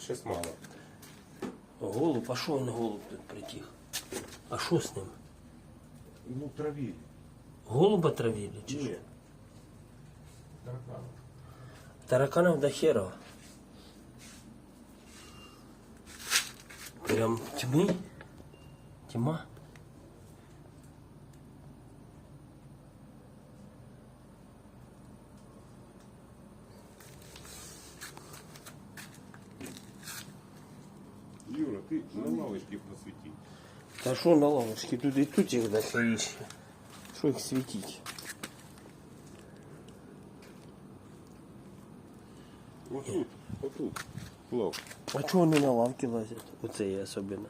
щось мало. Голуб, а що він голуб тут притих? А що з ним? Ну, траві. Голуба травили чи що? Ні. Таракан. Тараканов до хера. Прям тьмы? Тьма? Юра, ти на лавочці посвіти. Та що на лавочке? Тут і тут їх дохріще. Що їх світить? Отут, отут. Лов. А чого вони на лавки лазять? Оце є особливо.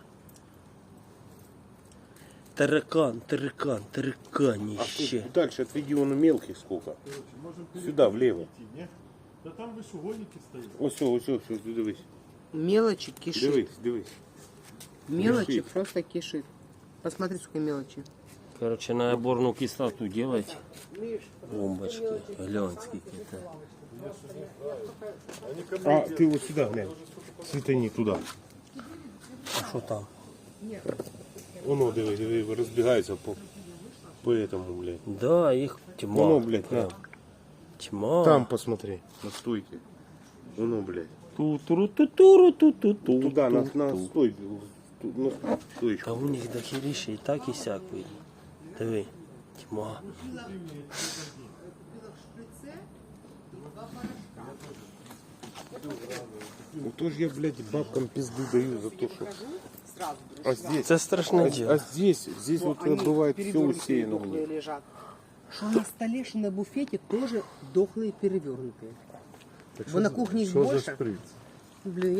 Таракан, таракан, А тараканище. тут дальше отведи он мелкий сколько. Сюда, влево. Ні? Та там вишугольники стоять. Ось, ось, ось, ось, дивись. Мелочи кишит. Дивись, дивись. Мелочи кишит. просто кишит. Посмотри, сколько мелочи. Короче, на оборную кислоту делать. Бомбочки. Глянь, скільки-то. А, ти ось сюди глянь. Світані туди. А що там? Воно, диви, диви, розбігається по, по этому, блядь. Да, їх тьма. Воно, блядь, Прям. на. Тьма. Там посмотри, на стойке. Воно, блядь. Ту-туру-ту-туру-ту-ту-ту. Туда, на, на стой, ту- на Та стоечку. у них дохеріше і так і сяк видно. Диви. Тьма. Ну то ж я, блядь, бабкам пизду даю за то, что... А здесь, Це страшне а, діло. а здесь, здесь вот Они бывает все перевернутые, усеяно. дохлые блядь. лежат. А на столешнице на буфете тоже дохлые перевернутые. Так на за- кухне за больше? шприц? Блин, я